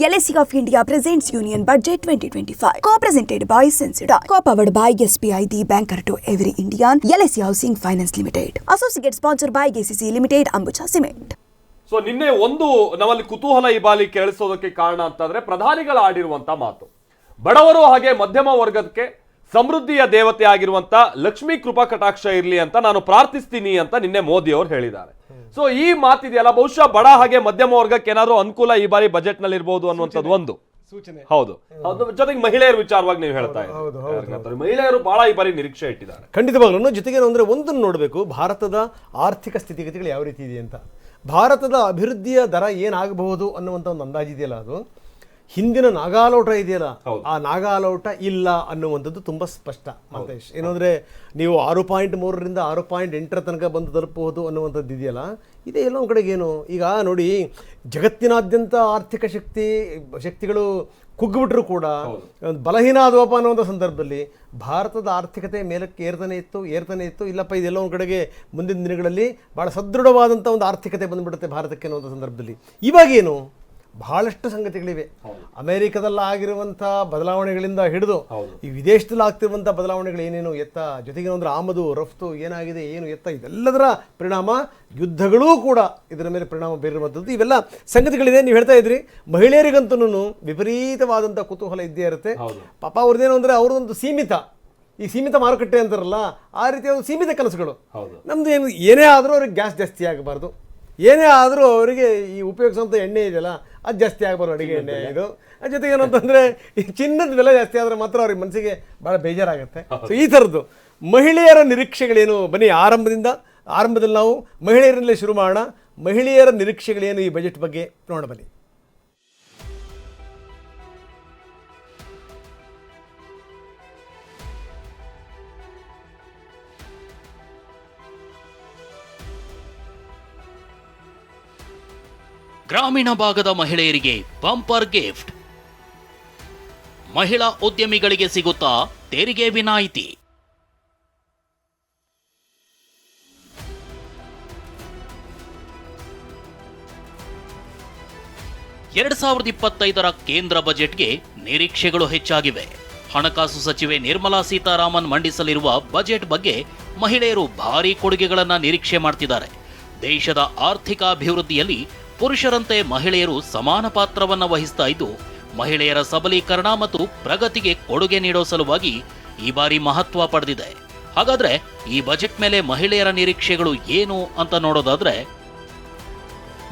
LSE of India presents Union Budget 2025. Co-presented by Sensida. Co-powered by SBI, the banker to every Indian. LSE Housing Finance Limited. Associate sponsored by GCC Limited, Ambuja Cement. So ನಿನ್ನೆ ಒಂದು ನಮ್ಮಲ್ಲಿ ಕುತೂಹಲ ಈ ಬಾಲಿ ಕೇಳಿಸೋದಕ್ಕೆ ಕಾರಣ ಅಂತಂದ್ರೆ ಪ್ರಧಾನಿಗಳು ಆಡಿರುವಂತ ಮಾತು ಬಡವರು ಹಾಗೆ ಮಧ್ಯಮ ವರ್ಗಕ್ಕೆ ಸಮೃದ್ಧಿಯ ದೇವತೆ ಆಗಿರುವಂತ ಲಕ್ಷ್ಮೀ ಕೃಪಾ ಕಟಾಕ್ಷ ಇರಲಿ ಅಂತ ನಾನು ಪ್ರಾರ್ಥಿಸ್ತೀನಿ ಅಂತ ನಿನ್ನೆ ಮೋದಿ ಅವರು ಹೇಳಿದ್ದಾರೆ. ಸೊ ಈ ಮಾತಿದೆಯಲ್ಲ ಬಹುಶಃ ಬಡ ಹಾಗೆ ಮಧ್ಯಮ ವರ್ಗಕ್ಕೆ ಏನಾದ್ರು ಅನುಕೂಲ ಈ ಬಾರಿ ಬಜೆಟ್ನಲ್ಲಿ ಇರಬಹುದು ಅನ್ನುವಂಥದ್ದು ಒಂದು. ಸೂಚನೆ. ಹೌದು. ಜೊತೆಗೆ ಮಹಿಳೆಯರ ವಿಚಾರವಾಗಿ ನೀವು ಹೇಳ್ತಾ ಇದ್ದೀರಿ. ಮಹಿಳೆಯರು ಬಹಳ ಈ ಬಾರಿ ನಿರೀಕ್ಷೆ ಇಟ್ಟಿದ್ದಾರೆ. ಖಂಡಿತವಾಗ್ಲೂ ಜೊತೆಗೆ ಅಂದ್ರೆ ಒಂದನ್ನು ನೋಡಬೇಕು. ಭಾರತದ ಆರ್ಥಿಕ ಸ್ಥಿತಿಗತಿಗಳು ಯಾವ ರೀತಿ ಇದೆ ಅಂತ. ಭಾರತದ ಅಭಿವೃದ್ಧಿಯ ದರ ಏನಾಗಬಹುದು ಅನ್ನುವಂಥ ಒಂದು ಅಂದಾಜಿದೆಯಲ್ಲ ಅದು? ಹಿಂದಿನ ನಾಗಾಲೋಟ ಇದೆಯಲ್ಲ? ಆ ನಾಗಾಲೋಟ ಇಲ್ಲ ಅನ್ನುವಂಥದ್ದು ತುಂಬ ಸ್ಪಷ್ಟ ಮತೇಶ್. ಏನಂದರೆ ನೀವು ಆರು ಪಾಯಿಂಟ್ ಮೂರರಿಂದ ಆರು ಪಾಯಿಂಟ್ ಎಂಟರ ತನಕ ಬಂದು ತಲುಪಬಹುದು ಅನ್ನುವಂಥದ್ದು ಇದೆಯಲ್ಲ? ಇದೇ ಎಲ್ಲೋ ಒಂದು ಕಡೆಗೆ ಏನು? ಈಗ ನೋಡಿ ಜಗತ್ತಿನಾದ್ಯಂತ ಆರ್ಥಿಕ ಶಕ್ತಿ ಶಕ್ತಿಗಳು ಕುಗ್ಗಿಬಿಟ್ರು ಕೂಡ ಒಂದು ಬಲಹೀನ ಆದವಪ್ಪ ಅನ್ನುವಂಥ ಸಂದರ್ಭದಲ್ಲಿ ಭಾರತದ ಆರ್ಥಿಕತೆ ಮೇಲಕ್ಕೆ ಏರ್ತಾನೆ ಇತ್ತು ಏರ್ತಾನೆ ಇತ್ತು. ಇಲ್ಲಪ್ಪ ಇದೆಲ್ಲ ಒಂದು ಕಡೆಗೆ ಮುಂದಿನ ದಿನಗಳಲ್ಲಿ ಭಾಳ ಸದೃಢವಾದಂಥ ಒಂದು ಆರ್ಥಿಕತೆ ಬಂದುಬಿಡುತ್ತೆ ಭಾರತಕ್ಕೆ ಅನ್ನುವಂಥ ಸಂದರ್ಭದಲ್ಲಿ. ಇವಾಗೇನು ಬಹಳಷ್ಟು ಸಂಗತಿಗಳಿವೆ. ಅಮೆರಿಕದಲ್ಲಿ ಆಗಿರುವಂಥ ಬದಲಾವಣೆಗಳಿಂದ ಹಿಡಿದು ಈ ವಿದೇಶದಲ್ಲಿ ಆಗ್ತಿರುವಂಥ ಬದಲಾವಣೆಗಳು ಏನೇನು ಎತ್ತ ಜೊತೆಗೆ ಅಂದ್ರೆ ಆಮದು ರಫ್ತು ಏನಾಗಿದೆ ಏನು ಎತ್ತ ಇದೆಲ್ಲದರ ಪರಿಣಾಮ ಯುದ್ಧಗಳೂ ಕೂಡ ಇದರ ಮೇಲೆ ಪರಿಣಾಮ ಬೀರುವಂಥದ್ದು. ಇವೆಲ್ಲ ಸಂಗತಿಗಳಿದೆ ನೀವು ಹೇಳ್ತಾ ಇದ್ರಿ. ಮಹಿಳೆಯರಿಗಂತೂ ವಿಪರೀತವಾದಂಥ ಕುತೂಹಲ ಇದ್ದೇ ಇರುತ್ತೆ. ಪಾಪ ಅವ್ರದ್ದೇನು ಅಂದರೆ ಅವ್ರದ್ದೊಂದು ಸೀಮಿತ. ಈ ಸೀಮಿತ ಮಾರುಕಟ್ಟೆ ಅಂತಾರಲ್ಲ ಆ ರೀತಿಯ ಒಂದು ಸೀಮಿತ ಕನಸುಗಳು. ನಮ್ದು ಏನು ಏನೇ ಆದರೂ ಅವ್ರಿಗೆ ಗ್ಯಾಸ್ ಜಾಸ್ತಿ ಆಗಬಾರ್ದು. ಏನೇ ಆದರೂ ಅವರಿಗೆ ಈ ಉಪಯೋಗಿಸುವಂಥ ಎಣ್ಣೆ ಇದೆಯಲ್ಲ ಅದು ಜಾಸ್ತಿ ಆಗ್ಬಾರ್ದು ಅಡುಗೆ ಎಣ್ಣೆ ಇದು. ಅದ್ರ ಜೊತೆಗೆ ಏನಂತಂದರೆ ಈ ಚಿನ್ನದ ಬೆಲೆ ಜಾಸ್ತಿ ಆದರೆ ಮಾತ್ರ ಅವ್ರ ಮನಸ್ಸಿಗೆ ಭಾಳ ಬೇಜಾರಾಗುತ್ತೆ. ಸೊ ಈ ಥರದ್ದು. ಮಹಿಳೆಯರ ನಿರೀಕ್ಷೆಗಳೇನು? ಬನ್ನಿ ಆರಂಭದಿಂದ ಆರಂಭದಲ್ಲಿ ನಾವು ಮಹಿಳೆಯರಿಂದಲೇ ಶುರು ಮಾಡೋಣ. ಮಹಿಳೆಯರ ನಿರೀಕ್ಷೆಗಳೇನು ಈ ಬಜೆಟ್ ಬಗ್ಗೆ ನೋಡೋಣ ಬನ್ನಿ. ಗ್ರಾಮೀಣ ಭಾಗದ ಮಹಿಳೆಯರಿಗೆ ಬಂಪರ್ ಗಿಫ್ಟ್. ಮಹಿಳಾ ಉದ್ಯಮಿಗಳಿಗೆ ಸಿಗುತ್ತಾ ತೆರಿಗೆ ವಿನಾಯಿತಿ. ಎರಡ್ ಸಾವಿರದ ಇಪ್ಪತ್ತೈದರ ಕೇಂದ್ರ ಬಜೆಟ್ಗೆ ನಿರೀಕ್ಷೆಗಳು ಹೆಚ್ಚಾಗಿವೆ. ಹಣಕಾಸು ಸಚಿವೆ ನಿರ್ಮಲಾ ಸೀತಾರಾಮನ್ ಮಂಡಿಸಲಿರುವ ಬಜೆಟ್ ಬಗ್ಗೆ ಮಹಿಳೆಯರು ಭಾರೀ ಕೊಡುಗೆಗಳನ್ನ ನಿರೀಕ್ಷೆ ಮಾಡ್ತಿದ್ದಾರೆ. ದೇಶದ ಆರ್ಥಿಕ ಅಭಿವೃದ್ಧಿಯಲ್ಲಿ ಪುರುಷರಂತೆ ಮಹಿಳೆಯರು ಸಮಾನ ಪಾತ್ರವನ್ನು ವಹಿಸ್ತಾ ಇದ್ದು, ಮಹಿಳೆಯರ ಸಬಲೀಕರಣ ಮತ್ತು ಪ್ರಗತಿಗೆ ಕೊಡುಗೆ ನೀಡೋ ಸಲುವಾಗಿ ಈ ಬಾರಿ ಮಹತ್ವ ಪಡೆದಿದೆ. ಹಾಗಾದ್ರೆ ಈ ಬಜೆಟ್ ಮೇಲೆ ಮಹಿಳೆಯರ ನಿರೀಕ್ಷೆಗಳು ಏನು ಅಂತ ನೋಡೋದಾದ್ರೆ,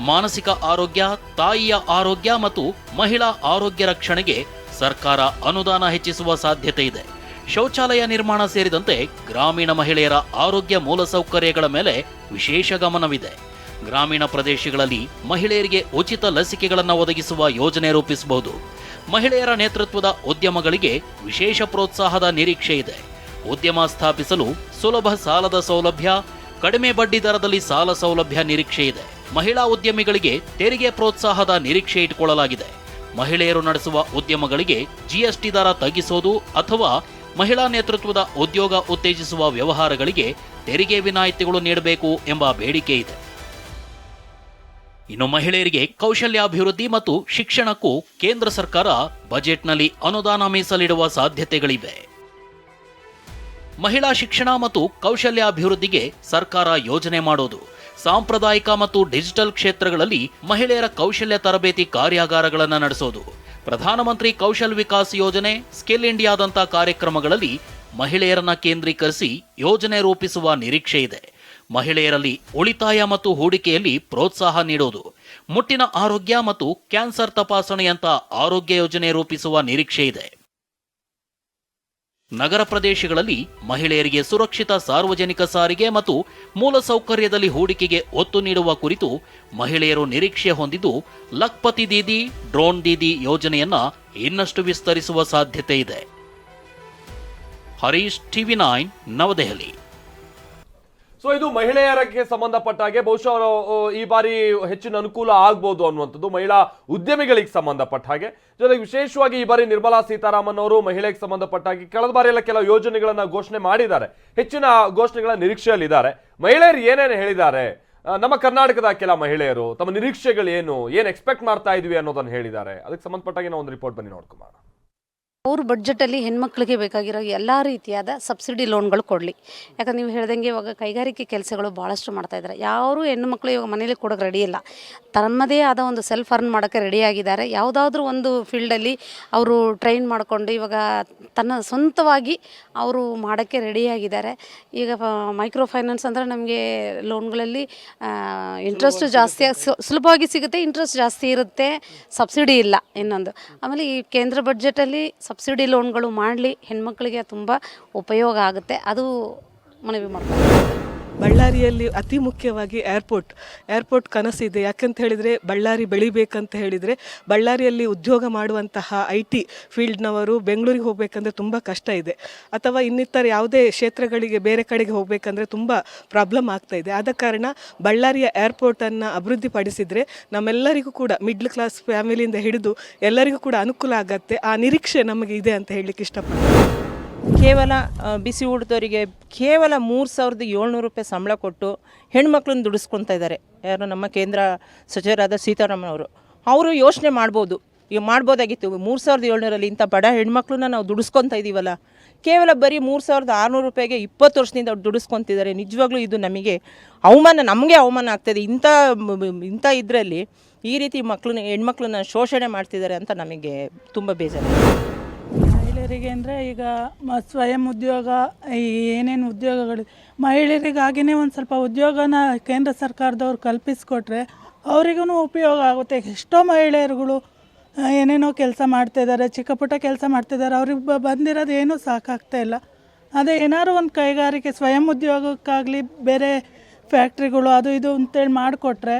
ಮಾನಸಿಕ ಆರೋಗ್ಯ, ತಾಯಿಯ ಆರೋಗ್ಯ ಮತ್ತು ಮಹಿಳಾ ಆರೋಗ್ಯ ರಕ್ಷಣೆಗೆ ಸರ್ಕಾರ ಅನುದಾನ ಹೆಚ್ಚಿಸುವ ಸಾಧ್ಯತೆ ಇದೆ. ಶೌಚಾಲಯ ನಿರ್ಮಾಣ ಸೇರಿದಂತೆ ಗ್ರಾಮೀಣ ಮಹಿಳೆಯರ ಆರೋಗ್ಯ ಮೂಲಸೌಕರ್ಯಗಳ ಮೇಲೆ ವಿಶೇಷ ಗಮನವಿದೆ. ಗ್ರಾಮೀಣ ಪ್ರದೇಶಗಳಲ್ಲಿ ಮಹಿಳೆಯರಿಗೆ ಉಚಿತ ಲಸಿಕೆಗಳನ್ನು ಒದಗಿಸುವ ಯೋಜನೆ ರೂಪಿಸಬಹುದು. ಮಹಿಳೆಯರ ನೇತೃತ್ವದ ಉದ್ಯಮಗಳಿಗೆ ವಿಶೇಷ ಪ್ರೋತ್ಸಾಹದ ನಿರೀಕ್ಷೆ ಇದೆ. ಉದ್ಯಮ ಸ್ಥಾಪಿಸಲು ಸುಲಭ ಸಾಲದ ಸೌಲಭ್ಯ, ಕಡಿಮೆ ಬಡ್ಡಿ ದರದಲ್ಲಿ ಸಾಲ ಸೌಲಭ್ಯ ನಿರೀಕ್ಷೆ ಇದೆ. ಮಹಿಳಾ ಉದ್ಯಮಿಗಳಿಗೆ ತೆರಿಗೆ ಪ್ರೋತ್ಸಾಹದ ನಿರೀಕ್ಷೆ ಇಟ್ಟುಕೊಳ್ಳಲಾಗಿದೆ. ಮಹಿಳೆಯರು ನಡೆಸುವ ಉದ್ಯಮಗಳಿಗೆ ಜಿಎಸ್ಟಿ ದರ ತಗ್ಗಿಸೋದು ಅಥವಾ ಮಹಿಳಾ ನೇತೃತ್ವದ ಉದ್ಯೋಗ ಉತ್ತೇಜಿಸುವ ವ್ಯವಹಾರಗಳಿಗೆ ತೆರಿಗೆ ವಿನಾಯಿತಿಗಳು ನೀಡಬೇಕು ಎಂಬ ಬೇಡಿಕೆ ಇದೆ. ಇನ್ನು ಮಹಿಳೆಯರಿಗೆ ಕೌಶಲ್ಯಾಭಿವೃದ್ಧಿ ಮತ್ತು ಶಿಕ್ಷಣಕ್ಕೂ ಕೇಂದ್ರ ಸರ್ಕಾರ ಬಜೆಟ್ನಲ್ಲಿ ಅನುದಾನ ಮೀಸಲಿಡುವ ಸಾಧ್ಯತೆಗಳಿವೆ. ಮಹಿಳಾ ಶಿಕ್ಷಣ ಮತ್ತು ಕೌಶಲ್ಯಾಭಿವೃದ್ಧಿಗೆ ಸರ್ಕಾರ ಯೋಜನೆ ಮಾಡೋದು. ಸಾಂಪ್ರದಾಯಿಕ ಮತ್ತು ಡಿಜಿಟಲ್ ಕ್ಷೇತ್ರಗಳಲ್ಲಿ ಮಹಿಳೆಯರ ಕೌಶಲ್ಯ ತರಬೇತಿ ಕಾರ್ಯಾಗಾರಗಳನ್ನು ನಡೆಸೋದು. ಪ್ರಧಾನಮಂತ್ರಿ ಕೌಶಲ್ ವಿಕಾಸ್ ಯೋಜನೆ, ಸ್ಕಿಲ್ ಇಂಡಿಯಾದಂಥ ಕಾರ್ಯಕ್ರಮಗಳಲ್ಲಿ ಮಹಿಳೆಯರನ್ನ ಕೇಂದ್ರೀಕರಿಸಿ ಯೋಜನೆ ರೂಪಿಸುವ ನಿರೀಕ್ಷೆ ಇದೆ. ಮಹಿಳೆಯರಲ್ಲಿ ಉಳಿತಾಯ ಮತ್ತು ಹೂಡಿಕೆಯಲ್ಲಿ ಪ್ರೋತ್ಸಾಹ ನೀಡೋದು ಮುಟ್ಟಿನ ಆರೋಗ್ಯ ಮತ್ತು ಕ್ಯಾನ್ಸರ್ ತಪಾಸಣೆಯಂತ ಆರೋಗ್ಯ ಯೋಜನೆ ರೂಪಿಸುವ ನಿರೀಕ್ಷೆ ಇದೆ. ನಗರ ಪ್ರದೇಶಗಳಲ್ಲಿ ಮಹಿಳೆಯರಿಗೆ ಸುರಕ್ಷಿತ ಸಾರ್ವಜನಿಕ ಸಾರಿಗೆ ಮತ್ತು ಮೂಲಸೌಕರ್ಯದಲ್ಲಿ ಹೂಡಿಕೆಗೆ ಒತ್ತು ನೀಡುವ ಕುರಿತು ಮಹಿಳೆಯರು ನಿರೀಕ್ಷೆ ಹೊಂದಿದ್ದು ಲಕ್ಪತಿ ದೀದಿ ಡ್ರೋನ್ ದೀದಿ ಯೋಜನೆಯನ್ನ ಇನ್ನಷ್ಟು ವಿಸ್ತರಿಸುವ ಸಾಧ್ಯತೆ ಇದೆ. ಹರೀಶ್ ಟಿವಿ ನೈನ್, ನವದೆಹಲಿ. ಸೊ ಇದು ಮಹಿಳೆಯರಿಗೆ ಸಂಬಂಧಪಟ್ಟ ಹಾಗೆ ಬಹುಶಃ ಈ ಬಾರಿ ಹೆಚ್ಚಿನ ಅನುಕೂಲ ಆಗ್ಬೋದು ಅನ್ನುವಂಥದ್ದು ಮಹಿಳಾ ಉದ್ಯಮಿಗಳಿಗೆ ಸಂಬಂಧಪಟ್ಟ ಹಾಗೆ. ಜೊತೆಗೆ ವಿಶೇಷವಾಗಿ ಈ ಬಾರಿ ನಿರ್ಮಲಾ ಸೀತಾರಾಮನ್ ಅವರು ಮಹಿಳೆಗೆ ಸಂಬಂಧಪಟ್ಟ ಹಾಗೆ ಕಳೆದ ಬಾರಿ ಎಲ್ಲ ಕೆಲವು ಯೋಜನೆಗಳನ್ನ ಘೋಷಣೆ ಮಾಡಿದ್ದಾರೆ. ಹೆಚ್ಚಿನ ಘೋಷಣೆಗಳ ನಿರೀಕ್ಷೆಯಲ್ಲಿದ್ದಾರೆ. ಮಹಿಳೆಯರು ಏನೇನು ಹೇಳಿದ್ದಾರೆ? ನಮ್ಮ ಕರ್ನಾಟಕದ ಕೆಲ ಮಹಿಳೆಯರು ತಮ್ಮ ನಿರೀಕ್ಷೆಗಳು ಏನು? ಏನು ಎಕ್ಸ್ಪೆಕ್ಟ್ ಮಾಡ್ತಾ ಇದ್ವಿ ಅನ್ನೋದನ್ನು ಹೇಳಿದ್ದಾರೆ. ಅದಕ್ಕೆ ಸಂಬಂಧಪಟ್ಟಾಗಿ ನಾವು ಒಂದು ರಿಪೋರ್ಟ್ ಬನ್ನಿ ನೋಡ್ಕೊಂಬ ಅವ್ರ ಬಡ್ಜೆಟಲ್ಲಿ ಹೆಣ್ಮಕ್ಳಿಗೆ ಬೇಕಾಗಿರೋ ಎಲ್ಲ ರೀತಿಯಾದ ಸಬ್ಸಿಡಿ ಲೋನ್ಗಳು ಕೊಡಲಿ. ಯಾಕಂದ್ರೆ ನೀವು ಹೇಳ್ದಂಗೆ ಇವಾಗ ಕೈಗಾರಿಕೆ ಕೆಲಸಗಳು ಭಾಳಷ್ಟು ಮಾಡ್ತಾಯಿದ್ದಾರೆ ಯಾರು ಹೆಣ್ಣು ಮಕ್ಕಳು ಇವಾಗ ಮನೇಲಿ ಕೊಡೋಕೆ ರೆಡಿ ಇಲ್ಲ. ತಮ್ಮದೇ ಆದ ಒಂದು ಸೆಲ್ಫ್ ಅರ್ನ್ ಮಾಡೋಕ್ಕೆ ರೆಡಿ ಆಗಿದ್ದಾರೆ. ಯಾವುದಾದ್ರೂ ಒಂದು ಫೀಲ್ಡಲ್ಲಿ ಅವರು ಟ್ರೈನ್ ಮಾಡಿಕೊಂಡು ಇವಾಗ ತನ್ನ ಸ್ವಂತವಾಗಿ ಅವರು ಮಾಡೋಕ್ಕೆ ರೆಡಿಯಾಗಿದ್ದಾರೆ ಈಗ ಮೈಕ್ರೋ ಫೈನಾನ್ಸ್ ಅಂದರೆ ನಮಗೆ ಲೋನ್ಗಳಲ್ಲಿ ಇಂಟ್ರೆಸ್ಟ್ ಜಾಸ್ತಿ ಸುಲಭವಾಗಿ ಸಿಗುತ್ತೆ ಇಂಟ್ರೆಸ್ಟ್ ಜಾಸ್ತಿ ಇರುತ್ತೆ ಸಬ್ಸಿಡಿ ಇಲ್ಲ ಇನ್ನೊಂದು. ಆಮೇಲೆ ಈ ಕೇಂದ್ರ ಬಡ್ಜೆಟಲ್ಲಿ ಸಬ್ಸಿಡಿ ಲೋನ್ಗಳು ಮಾಡಲಿ ಹೆಣ್ಮಕ್ಳಿಗೆ ತುಂಬ ಉಪಯೋಗ ಆಗುತ್ತೆ. ಅದು ಮನವಿ ಮಾಡ್ತಾರೆ ಬಳ್ಳಾರಿಯಲ್ಲಿ ಅತಿ ಮುಖ್ಯವಾಗಿ ಏರ್ಪೋರ್ಟ್ ಏರ್ಪೋರ್ಟ್ ಕನಸಿದೆ. ಯಾಕಂತ ಹೇಳಿದರೆ ಬಳ್ಳಾರಿ ಬೆಳಿಬೇಕಂತ ಹೇಳಿದರೆ ಬಳ್ಳಾರಿಯಲ್ಲಿ ಉದ್ಯೋಗ ಮಾಡುವಂತಹ ಐ ಟಿ ಫೀಲ್ಡ್ನವರು ಬೆಂಗಳೂರಿಗೆ ಹೋಗಬೇಕಂದ್ರೆ ತುಂಬ ಕಷ್ಟ ಇದೆ. ಅಥವಾ ಇನ್ನಿತರ ಯಾವುದೇ ಕ್ಷೇತ್ರಗಳಿಗೆ ಬೇರೆ ಕಡೆಗೆ ಹೋಗಬೇಕಂದ್ರೆ ತುಂಬ ಪ್ರಾಬ್ಲಮ್ ಆಗ್ತಾ ಇದೆ. ಆದ ಕಾರಣ ಬಳ್ಳಾರಿಯ ಏರ್ಪೋರ್ಟನ್ನು ಅಭಿವೃದ್ಧಿಪಡಿಸಿದರೆ ನಮ್ಮೆಲ್ಲರಿಗೂ ಕೂಡ ಮಿಡ್ಲ್ ಕ್ಲಾಸ್ ಫ್ಯಾಮಿಲಿಯಿಂದ ಹಿಡಿದು ಎಲ್ಲರಿಗೂ ಕೂಡ ಅನುಕೂಲ ಆಗತ್ತೆ. ಆ ನಿರೀಕ್ಷೆ ನಮಗೆ ಇದೆ ಅಂತ ಹೇಳಲಿಕ್ಕೆ ಇಷ್ಟಪಡ್ತೀನಿ. ಕೇವಲ ಬಿಸಿ ಊಟದವರಿಗೆ ಕೇವಲ ಮೂರು ಸಾವಿರದ ಏಳ್ನೂರು ರೂಪಾಯಿ ಸಂಬಳ ಕೊಟ್ಟು ಹೆಣ್ಮಕ್ಳನ್ನ ದುಡಿಸ್ಕೊತಾ ಇದ್ದಾರೆ ಯಾರು ನಮ್ಮ ಕೇಂದ್ರ ಸಚಿವರಾದ ಸೀತಾರಾಮನ್ ಅವರು ಅವರು ಯೋಚನೆ ಮಾಡ್ಬೋದು. ಈಗ ಮಾಡ್ಬೋದಾಗಿತ್ತು. ಮೂರು ಸಾವಿರದ ಏಳ್ನೂರಲ್ಲಿ ಇಂಥ ಬಡ ಹೆಣ್ಮಕ್ಳನ್ನ ನಾವು ದುಡಿಸ್ಕೊತಾ ಇದ್ದೀವಲ್ಲ ಕೇವಲ ಬರೀ ಮೂರು ಸಾವಿರದ ಆರುನೂರು ರೂಪಾಯಿಗೆ ಇಪ್ಪತ್ತು ವರ್ಷದಿಂದ ಅವ್ರು ದುಡಿಸ್ಕೊತಿದ್ದಾರೆ. ನಿಜವಾಗ್ಲೂ ಇದು ನಮಗೆ ಅವಮಾನ ನಮಗೆ ಅವಮಾನ ಆಗ್ತದೆ. ಇಂಥ ಇಂಥ ಇದರಲ್ಲಿ ಈ ರೀತಿ ಮಕ್ಕಳನ್ನ ಹೆಣ್ಮಕ್ಳನ್ನ ಶೋಷಣೆ ಮಾಡ್ತಿದ್ದಾರೆ ಅಂತ ನಮಗೆ ತುಂಬ ಬೇಜಾರು ಮಹಿಳೆಯರಿಗೆ ಅಂದರೆ ಈಗ ಮ, ಸ್ವಯಂ ಉದ್ಯೋಗ, ಈ ಏನೇನು ಉದ್ಯೋಗಗಳು ಮಹಿಳೆಯರಿಗಾಗಿಯೇ ಒಂದು ಸ್ವಲ್ಪ ಉದ್ಯೋಗನ ಕೇಂದ್ರ ಸರ್ಕಾರದವ್ರು ಕಲ್ಪಿಸಿಕೊಟ್ರೆ ಅವರಿಗೂ ಉಪಯೋಗ ಆಗುತ್ತೆ. ಎಷ್ಟೋ ಮಹಿಳೆಯರುಗಳು ಏನೇನೋ ಕೆಲಸ ಮಾಡ್ತಿದ್ದಾರೆ ಚಿಕ್ಕ ಪುಟ್ಟ ಕೆಲಸ ಮಾಡ್ತಿದ್ದಾರೆ ಅವ್ರಿಗೆ ಬ, ಬಂದಿರೋದು ಏನೂ ಸಾಕಾಗ್ತಾ ಇಲ್ಲ. ಅದೇ ಏನಾದ್ರು ಒಂದು ಕೈಗಾರಿಕೆ, ಸ್ವಯಂ ಉದ್ಯೋಗಕ್ಕಾಗಲಿ ಬೇರೆ ಫ್ಯಾಕ್ಟ್ರಿಗಳು, ಅದು ಇದು ಅಂತೇಳಿ ಮಾಡಿಕೊಟ್ರೆ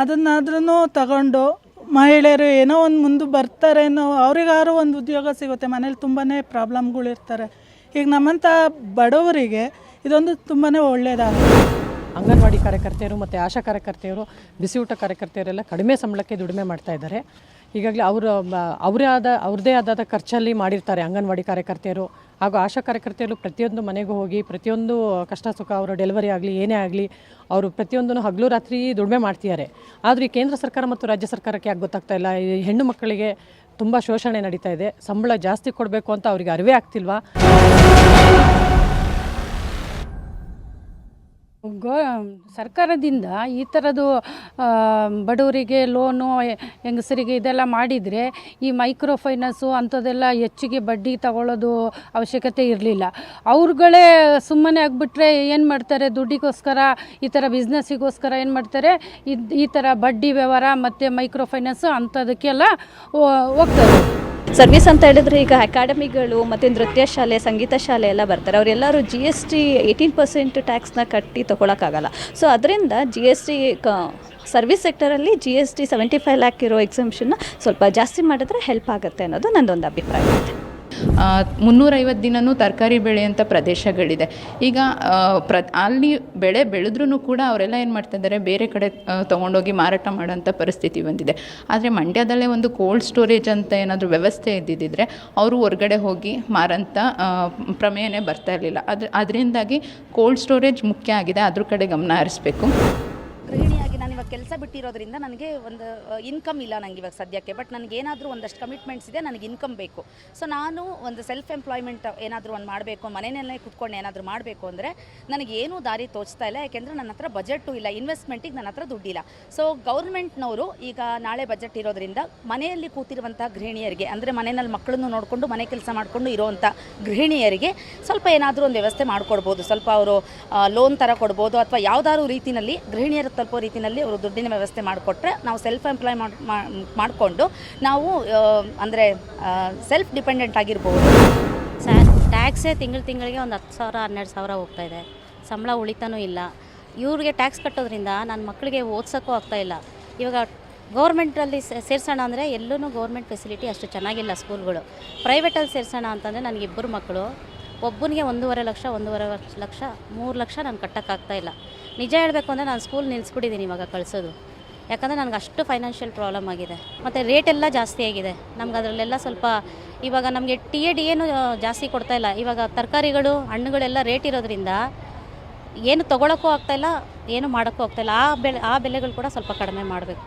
ಅದನ್ನಾದ್ರೂ ತಗೊಂಡು ಮಹಿಳೆಯರು ಏನೋ ಒಂದು ಮುಂದೆ ಬರ್ತಾರೇನೋ ಅವ್ರಿಗಾರು ಒಂದು ಉದ್ಯೋಗ ಸಿಗುತ್ತೆ. ಮನೇಲಿ ತುಂಬಾ ಪ್ರಾಬ್ಲಮ್ಗಳಿರ್ತಾರೆ ಈಗ ನಮ್ಮಂಥ ಬಡವರಿಗೆ ಇದೊಂದು ತುಂಬಾ ಒಳ್ಳೆಯದಾಗುತ್ತೆ ಅಂಗನವಾಡಿ ಕಾರ್ಯಕರ್ತೆಯರು ಮತ್ತು ಆಶಾ ಕಾರ್ಯಕರ್ತೆಯರು, ಬಿಸಿ ಊಟ ಕಾರ್ಯಕರ್ತೆಯರೆಲ್ಲ ಕಡಿಮೆ ಸಂಬಳಕ್ಕೆ ದುಡಿಮೆ ಮಾಡ್ತಾ ಇದ್ದಾರೆ. ಈಗಾಗಲೇ ಅವರು, ಅವರೇ ಆದ, ಅವ್ರದ್ದೇ ಆದ ಖರ್ಚಲ್ಲಿ ಮಾಡಿರ್ತಾರೆ ಅಂಗನವಾಡಿ ಕಾರ್ಯಕರ್ತೆಯರು. ಹಾಗೂ ಆಶಾ ಕಾರ್ಯಕರ್ತೆಯರು ಪ್ರತಿಯೊಂದು ಮನೆಗೂ ಹೋಗಿ, ಪ್ರತಿಯೊಂದು ಕಷ್ಟ, ಸುಖ ಅವರ ಡೆಲಿವರಿ ಆಗಲಿ, ಏನೇ ಆಗಲಿ, ಅವರು ಪ್ರತಿಯೊಂದನ್ನು ಹಗಲು ರಾತ್ರಿ ದುಡಿಮೆ ಮಾಡ್ತಿದ್ದಾರೆ. ಆದರೆ ಕೇಂದ್ರ ಸರ್ಕಾರ ಮತ್ತು ರಾಜ್ಯ ಸರ್ಕಾರಕ್ಕೆ ಯಾಕೆ ಗೊತ್ತಾಗ್ತಾ ಇಲ್ಲ? ಈ ಹೆಣ್ಣು ಮಕ್ಕಳಿಗೆ ತುಂಬ ಶೋಷಣೆ ನಡೀತಾ ಇದೆ. ಸಂಬಳ ಜಾಸ್ತಿ ಕೊಡಬೇಕು ಅಂತ ಅವರಿಗೆ ಅರಿವೇ ಆಗ್ತಿಲ್ವಾ? ಗೋ, ಸರ್ಕಾರದಿಂದ ಈ ಥರದ್ದು ಬಡವರಿಗೆ ಲೋನು, ಹೆಂಗಸರಿಗೆ ಇದೆಲ್ಲ ಮಾಡಿದರೆ ಈ ಮೈಕ್ರೋ ಫೈನಾನ್ಸು ಅಂಥದ್ದೆಲ್ಲ ಹೆಚ್ಚಿಗೆ ಬಡ್ಡಿ ತಗೊಳ್ಳೋದು ಅವಶ್ಯಕತೆ ಇರಲಿಲ್ಲ. ಅವ್ರುಗಳೇ ಸುಮ್ಮನೆ ಆಗಿಬಿಟ್ರೆ ಏನು ಮಾಡ್ತಾರೆ? ದುಡ್ಡಿಗೋಸ್ಕರ, ಈ ಥರ ಬಿಸ್ನೆಸ್ಸಿಗೋಸ್ಕರ ಏನು ಮಾಡ್ತಾರೆ? ಇದು ಈ ಥರ ಬಡ್ಡಿ ವ್ಯವಹಾರ ಮತ್ತು ಮೈಕ್ರೋ ಫೈನಾನ್ಸು ಅಂಥದಕ್ಕೆಲ್ಲ ಹೋಗ್ತಾರೆ. ಸರ್ವಿಸ್ ಅಂತ ಹೇಳಿದ್ರೆ ಈಗ ಅಕಾಡೆಮಿಗಳು ಮತ್ತು ನೃತ್ಯ ಶಾಲೆ, ಸಂಗೀತ ಶಾಲೆ ಎಲ್ಲ ಬರ್ತಾರೆ. ಅವರೆಲ್ಲರೂ G S T eighteen percent ಟ್ಯಾಕ್ಸ್ನ ಕಟ್ಟಿ ತೊಗೊಳಕ್ಕಾಗಲ್ಲ. ಸೊ ಅದರಿಂದ ಜಿ ಎಸ್ ಟಿ ಕ service ಸೆಕ್ಟರಲ್ಲಿ G S T seventy five lakh ಇರೋ ಎಕ್ಸಾಮಿಷನ್ನ ಸ್ವಲ್ಪ ಜಾಸ್ತಿ ಮಾಡಿದ್ರೆ ಹೆಲ್ಪ್ ಆಗುತ್ತೆ ಅನ್ನೋದು ನನ್ನದೊಂದು ಅಭಿಪ್ರಾಯ. ಮುನ್ನೂರೈವತ್ತು ದಿನವೂ ತರಕಾರಿ ಬೆಳೆಯುವಂಥ ಪ್ರದೇಶಗಳಿದೆ. ಈಗ ಪ್ರ, ಅಲ್ಲಿ ಬೆಳೆ ಬೆಳೆದ್ರೂ ಕೂಡ ಅವರೆಲ್ಲ ಏನು ಮಾಡ್ತಾ ಇದ್ದಾರೆ, ಬೇರೆ ಕಡೆ ತೊಗೊಂಡೋಗಿ ಮಾರಾಟ ಮಾಡೋಂಥ ಪರಿಸ್ಥಿತಿ ಬಂದಿದೆ. ಆದರೆ ಮಂಡ್ಯದಲ್ಲೇ ಒಂದು ಕೋಲ್ಡ್ ಸ್ಟೋರೇಜ್ ಅಂತ ಏನಾದರೂ ವ್ಯವಸ್ಥೆ ಇದ್ದಿದ್ದರೆ ಅವರು ಹೊರಗಡೆ ಹೋಗಿ ಮಾರಂಥ ಪ್ರಮೇಯನೇ ಬರ್ತಾ ಇರಲಿಲ್ಲ. ಅದು ಅದರಿಂದಾಗಿ ಕೋಲ್ಡ್ ಸ್ಟೋರೇಜ್ ಮುಖ್ಯ ಆಗಿದೆ. ಅದ್ರ ಕಡೆ ಗಮನ ಹರಿಸ್ಬೇಕು. ಕೆಲಸ ಬಿಟ್ಟಿರೋದ್ರಿಂದ ನನಗೆ ಒಂದು ಇನ್ಕಮ್ ಇಲ್ಲ ನನಗೆ ಇವಾಗ ಸದ್ಯಕ್ಕೆ. ಬಟ್ ನನಗೆ ಏನಾದರೂ ಒಂದಷ್ಟು ಕಮಿಟ್ಮೆಂಟ್ಸ್ ಇದೆ, ನನಗೆ ಇನ್ಕಮ್ ಬೇಕು. ಸೊ ನಾನು ಒಂದು ಸೆಲ್ಫ್ ಎಂಪ್ಲಾಯ್ಮೆಂಟ್ ಏನಾದರೂ ಒಂದು ಮಾಡಬೇಕು, ಮನೆಯಲ್ಲೇ ಕುತ್ಕೊಂಡು ಏನಾದರೂ ಮಾಡಬೇಕು ಅಂದರೆ ನನಗೆ ಏನೂ ದಾರಿ ತೋಚ್ತಾ ಇಲ್ಲ. ಯಾಕೆಂದರೆ ನನ್ನ ಹತ್ರ ಬಜೆಟು ಇಲ್ಲ ಇನ್ವೆಸ್ಟ್ಮೆಂಟಿಗೆ ನನ್ನ ಹತ್ರ ದುಡ್ಡಿಲ್ಲ. ಸೊ ಗೌರ್ಮೆಂಟ್ನವರು ಈಗ ನಾಳೆ ಬಜೆಟ್ ಇರೋದ್ರಿಂದ ಮನೆಯಲ್ಲಿ ಕೂತಿರುವಂಥ ಗೃಹಿಣಿಯರಿಗೆ, ಅಂದರೆ ಮನೆಯಲ್ಲಿ ಮಕ್ಕಳನ್ನು ನೋಡಿಕೊಂಡು ಮನೆ ಕೆಲಸ ಮಾಡಿಕೊಂಡು ಇರೋವಂಥ ಗೃಹಿಣಿಯರಿಗೆ ಸ್ವಲ್ಪ ಏನಾದರೂ ಒಂದು ವ್ಯವಸ್ಥೆ ಮಾಡಿಕೊಡ್ಬೋದು. ಸ್ವಲ್ಪ ಅವರು ಲೋನ್ ಥರ ಕೊಡ್ಬೋದು, ಅಥವಾ ಯಾವುದಾದ್ರು ರೀತಿಯಲ್ಲಿ ಗೃಹಿಣಿಯರು ತಲುಪೋ ರೀತಿಯಲ್ಲಿ ಅವರು ದುಡ್ಡಿನ ವ್ಯವಸ್ಥೆ ಮಾಡಿಕೊಟ್ರೆ ನಾವು ಸೆಲ್ಫ್ ಎಂಪ್ಲಾಯ್ ಮಾಡಿಕೊಂಡು ನಾವು ಅಂದರೆ ಸೆಲ್ಫ್ ಡಿಪೆಂಡೆಂಟ್ ಆಗಿರ್ಬೋದು. ಟ್ಯಾಕ್ಸೇ ತಿಂಗಳು ತಿಂಗಳಿಗೆ ಒಂದು ಹತ್ತು ಸಾವಿರ, ಹನ್ನೆರಡು ಸಾವಿರ ಹೋಗ್ತಾ ಇದೆ. ಸಂಬಳ ಉಳಿತಾನೂ ಇಲ್ಲ. ಇವ್ರಿಗೆ ಟ್ಯಾಕ್ಸ್ ಕಟ್ಟೋದ್ರಿಂದ ನನ್ನ ಮಕ್ಕಳಿಗೆ ಓದ್ಸೋಕ್ಕೂ ಆಗ್ತಾ ಇಲ್ಲ. ಇವಾಗ ಗೌರ್ಮೆಂಟಲ್ಲಿ ಸೇರ್ಸೋಣ ಅಂದರೆ ಎಲ್ಲೂ ಗೌರ್ಮೆಂಟ್ ಫೆಸಿಲಿಟಿ ಅಷ್ಟು ಚೆನ್ನಾಗಿಲ್ಲ ಸ್ಕೂಲ್ಗಳು ಪ್ರೈವೇಟಲ್ಲಿ ಸೇರ್ಸೋಣ ಅಂತಂದರೆ ನನಗೆ ಇಬ್ಬರು ಮಕ್ಕಳು. ಒಬ್ಬನಿಗೆ ಒಂದೂವರೆ ಲಕ್ಷ ಒಂದೂವರೆ ಲಕ್ಷ, ಮೂರು ಲಕ್ಷ ನಾನು ಕಟ್ಟೋಕ್ಕಾಗ್ತಾ ಇಲ್ಲ. ನಿಜ ಹೇಳಬೇಕು ಅಂದರೆ ನಾನು ಸ್ಕೂಲ್ ನಿಲ್ಲಿಸ್ಬಿಟ್ಟಿದ್ದೀನಿ ಇವಾಗ ಕಳಿಸೋದು. ಯಾಕಂದರೆ ನನಗೆ ಅಷ್ಟು ಫೈನಾನ್ಷಿಯಲ್ ಪ್ರಾಬ್ಲಮ್ ಆಗಿದೆ. ಮತ್ತು ರೇಟ್ ಎಲ್ಲ ಜಾಸ್ತಿ ಆಗಿದೆ. ನಮ್ಗೆ ಅದರಲ್ಲೆಲ್ಲ ಸ್ವಲ್ಪ ಇವಾಗ ನಮಗೆ ಟಿ ಎ ಡಿ ಏನು ಜಾಸ್ತಿ ಕೊಡ್ತಾಯಿಲ್ಲ ಇವಾಗ ತರಕಾರಿಗಳು, ಹಣ್ಣುಗಳೆಲ್ಲ ರೇಟ್ ಇರೋದ್ರಿಂದ ಏನು ತೊಗೊಳಕ್ಕೂ ಆಗ್ತಾಯಿಲ್ಲ ಏನು ಮಾಡೋಕ್ಕೂ ಆಗ್ತಾಯಿಲ್ಲ ಆ ಬೆಲೆ ಆ ಬೆಲೆಗಳು ಕೂಡ ಸ್ವಲ್ಪ ಕಡಿಮೆ ಮಾಡಬೇಕು.